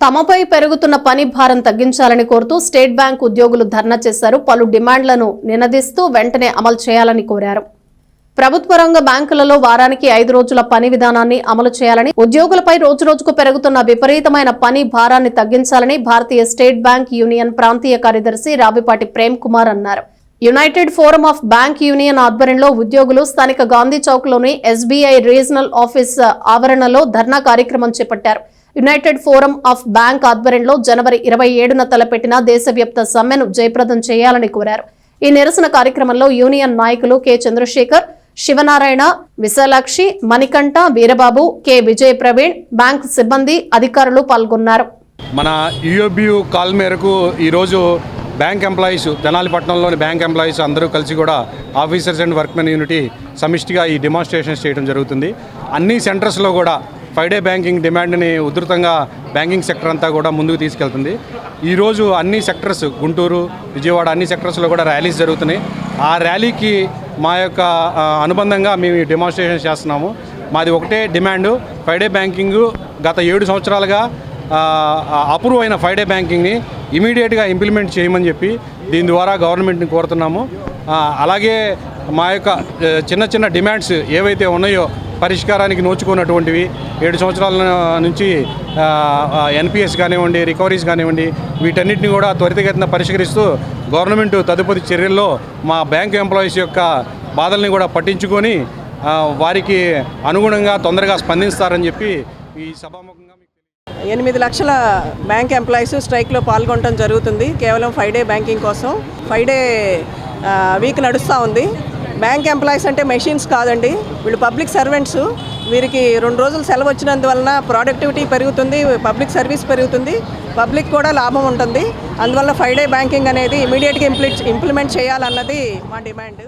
తమపై పెరుగుతున్న పని భారం తగ్గించాలని కోరుతూ స్టేట్ బ్యాంక్ ఉద్యోగులు ధర్నా చేశారు. పలు డిమాండ్లను నినదిస్తూ వెంటనే అమలు చేయాలని కోరారు. ప్రభుత్వ రంగ బ్యాంకులలో వారానికి ఐదు రోజుల పని విధానాన్ని అమలు చేయాలని ఉద్యోగులపై రోజురోజుకు పెరుగుతున్న విపరీతమైన పని భారాన్ని తగ్గించాలని భారతీయ స్టేట్ బ్యాంక్ యూనియన్ ప్రాంతీయ కార్యదర్శి రావిపాటి ప్రేమ్ కుమార్ అన్నారు. United Forum of Bank Union ఆధ్వర్యంలో ఉద్యోగులు స్థానిక గాంధీ చౌక్లోని ఎస్బీఐ రీజనల్ ఆఫీస్ ఆవరణలో ధర్నా కార్యక్రమం చేపట్టారు. యునైటెడ్ ఫోరం ఆఫ్ బ్యాంక్ ఆధ్వర్యంలో జనవరి ఇరవై ఏడున తలపెట్టిన దేశవ్యాప్త సమ్మెను జయప్రదం చేయాలని కోరారు. ఈ నిరసన కార్యక్రమంలో యూనియన్ నాయకులు K. Chandrasekhar Sivanarayana Visalakshi Manikanta Veerababu K. Vijaya Praveen bank సిబ్బంది అధికారులు పాల్గొన్నారు. మన యూఎబ్యూ కాల్ మేరకు ఈరోజు బ్యాంక్ ఎంప్లాయీస్ తెనాలిపట్నంలోని బ్యాంక్ ఎంప్లాయీస్ అందరూ కలిసి కూడా ఆఫీసర్స్ అండ్ వర్క్మెన్ యూనిటీ సమిష్టిగా ఈ డెమాన్స్ట్రేషన్స్ చేయడం జరుగుతుంది. అన్ని సెంటర్స్లో కూడా ఫైవ్ డే బ్యాంకింగ్ డిమాండ్ని ఉధృతంగా బ్యాంకింగ్ సెక్టర్ అంతా కూడా ముందుకు తీసుకెళ్తుంది. ఈరోజు అన్ని సెక్టర్స్ గుంటూరు విజయవాడ అన్ని సెక్టర్స్లో కూడా ర్యాలీస్ జరుగుతున్నాయి. ఆ ర్యాలీకి మా యొక్క అనుబంధంగా మేము డెమాన్స్ట్రేషన్ చేస్తున్నాము. మాది ఒకటే డిమాండ్. ఫైవ్ డే బ్యాంకింగ్ గత ఏడు సంవత్సరాలుగా అప్రూవ్ అయిన ఫైవ్ డే బ్యాంకింగ్ని ఇమీడియట్గా ఇంప్లిమెంట్ చేయమని చెప్పి దీని ద్వారా గవర్నమెంట్ని కోరుతున్నాము. అలాగే మా యొక్క చిన్న చిన్న డిమాండ్స్ ఏవైతే ఉన్నాయో పరిష్కారానికి నోచుకున్నటువంటివి. ఏడు సంవత్సరాల నుంచి ఎన్పిఎస్ కానివ్వండి రికవరీస్ కానివ్వండి వీటన్నిటిని కూడా త్వరితగతిన పరిష్కరిస్తూ గవర్నమెంట్ తదుపరి చర్యల్లో మా బ్యాంక్ ఎంప్లాయీస్ యొక్క బాధల్ని కూడా పట్టించుకొని వారికి అనుగుణంగా తొందరగా స్పందిస్తారని చెప్పి ఈ సభాముఖంగా ఎనిమిది లక్షల బ్యాంక్ ఎంప్లాయీస్ స్ట్రైక్లో పాల్గొనడం జరుగుతుంది. కేవలం ఫైవ్ డే బ్యాంకింగ్ కోసం. ఫైవ్ డే వీక్ నడుస్తూ ఉంది. బ్యాంక్ ఎంప్లాయీస్ అంటే మెషిన్స్ కాదండి. వీళ్ళు పబ్లిక్ సర్వెంట్స్. వీరికి రెండు రోజులు సెలవు వచ్చినందువలన ప్రొడక్టివిటీ పెరుగుతుంది పబ్లిక్ సర్వీస్ పెరుగుతుంది పబ్లిక్ కూడా లాభం ఉంటుంది. అందువల్ల ఫైవ్ డే బ్యాంకింగ్ అనేది ఇమీడియట్గా ఇంప్లి ఇంప్లిమెంట్ చేయాలన్నది మా డిమాండ్.